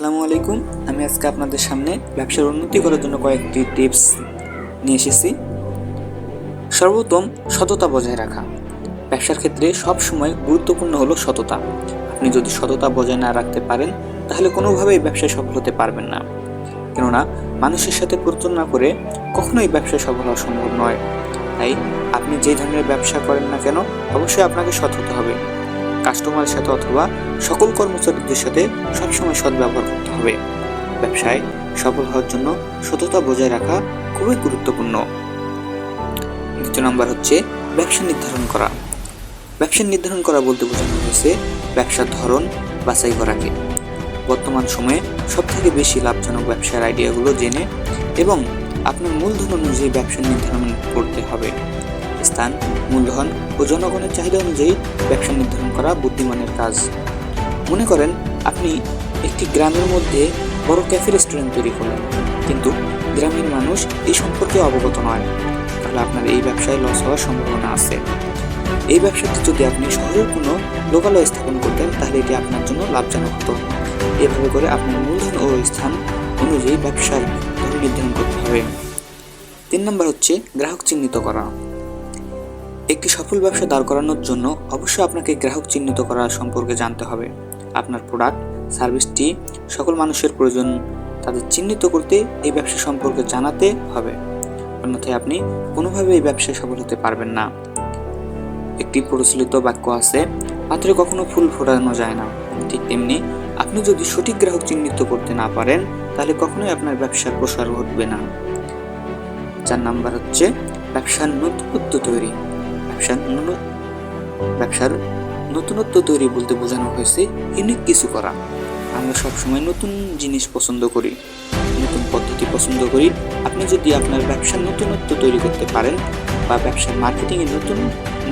আসসালামু আলাইকুম। আমি আজকে আপনাদের সামনে ব্যবসার উন্নতি করার জন্য কয়েকটি টিপস নিয়ে এসেছি। সর্বপ্রথম, সততা বজায় রাখা। ব্যবসার ক্ষেত্রে সব সময় গুরুত্বপূর্ণ হলো সততা। আপনি যদি সততা বজায় না রাখতে পারেন, তাহলে কোনোভাবেই ব্যবসায় সফল হতে পারবেন না। কেননা, মানুষের সাথে প্রচার করে কখনোই ব্যবসায় সফল হওয়া সম্ভব নয়। তাই আপনি যে ধরনের ব্যবসা করেন না কেন, অবশ্যই আপনাকে সৎ হতে হবে। কাস্টমারের সাথে অথবা সকল কর্মচারীদের সাথে সবসময় সৎ ব্যবহার করতে হবে। ব্যবসায় সফল হওয়ার জন্য সততা বজায় রাখা খুবই গুরুত্বপূর্ণ। দ্বিতীয় নাম্বার হচ্ছে ব্যবসা নির্ধারণ করা। ব্যবসা নির্ধারণ করা বলতে বোঝানো হয়েছে ব্যবসার ধরন বাছাই করাকে। বর্তমান সময়ে সবথেকে বেশি লাভজনক ব্যবসার আইডিয়াগুলো জেনে এবং আপনার মূলধন অনুযায়ী ব্যবসা নির্ধারণ করতে হবে। স্থান, মূলধন ও জনগণের চাহিদা অনুযায়ী ব্যবসা নির্ধারণ করা বুদ্ধিমানের কাজ। মনে করেন, আপনি একটি গ্রামের মধ্যে বড় ক্যাফে রেস্টুরেন্ট তৈরি করলেন, কিন্তু গ্রামের মানুষ এই সম্পর্কে অবগত নয়। তাহলে আপনার এই ব্যবসায় লস হওয়ার সম্ভাবনা আছে। এই ব্যবসাটি যদি আপনি শহরের কোনো লোকালয় স্থাপন করতেন, তাহলে এটি আপনার জন্য লাভজনক হতো। এভাবে করে আপনার মূলধন ও স্থান অনুযায়ী ব্যবসার নির্ধারণ করতে হবে। তিন নম্বর হচ্ছে গ্রাহক চিহ্নিত করা। একটি সফল ব্যবসা দাঁড় করানোর জন্য অবশ্যই আপনাকে গ্রাহক চিহ্নিত করা সম্পর্কে জানতে হবে। আপনার প্রোডাক্ট সার্ভিসটি সকল মানুষের প্রয়োজন। তাদের চিহ্নিত করতে এই ব্যবসা সম্পর্কে জানাতে হবে। অন্যথায় আপনি কোনোভাবে এই ব্যবসায় সফল হতে পারবেন না। একটি প্রচলিত বাক্য আছে, পাত্রে কখনো ফুল ফোটানো যায় না। ঠিক তেমনি আপনি যদি সঠিক গ্রাহক চিহ্নিত করতে না পারেন, তাহলে কখনোই আপনার ব্যবসার প্রসার ঘটবে না। চার নাম্বার হচ্ছে, ব্যবসার নতুনত্ব তৈরি। ব্যবসার নুন- ব্যবসার নতুনত্ব তৈরি বলতে বোঝানো হয়েছে ইউনিক কিছু করা। আমরা সবসময় নতুন জিনিস পছন্দ করি, নতুন পদ্ধতি পছন্দ করি। আপনি যদি আপনার ব্যবসার নতুনত্ব তৈরি করতে পারেন বা ব্যবসার মার্কেটিংয়ে নতুন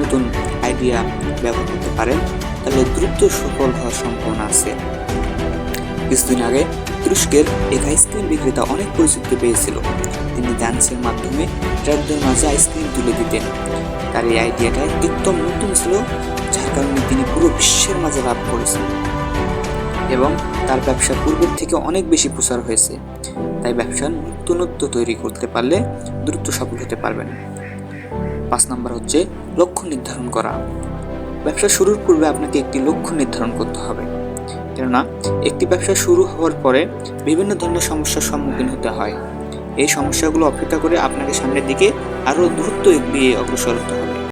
নতুন আইডিয়া ব্যবহার করতে পারেন, তাহলে দ্রুত সফল হওয়ার সম্ভাবনা আছে। কিছুদিন আগে তুরস্কের এক আইসক্রিম বিক্রেতা অনেক পরিচিতি পেয়েছিল। তিনি ডান্সের মাধ্যমে ট্রাকদের মাঝে আইসক্রিম তুলে দিতেন। তার এই আইডিয়াটা একদম নতুন ছিল, যার কারণে তিনি পুরো বিশ্বের মাঝে লাভ করেছেন এবং তার ব্যবসা পূর্বের থেকে অনেক বেশি প্রসার হয়েছে। তাই ব্যবসার নতুনত্ব তৈরি করতে পারলে দ্রুত সফল হতে পারবেন। পাঁচ নম্বর হচ্ছে লক্ষ্য নির্ধারণ করা। ব্যবসা শুরুর পূর্বে আপনাকে একটি লক্ষ্য নির্ধারণ করতে হবে। কেননা একটি ব্যবসা শুরু হওয়ার পরে বিভিন্ন ধরনের সমস্যার সম্মুখীন হতে হয়। এই সমস্যাগুলো অপেক্ষা করে আপনাকে সামনের দিকে আরও দ্রুত এগিয়ে অগ্রসর হতে হবে।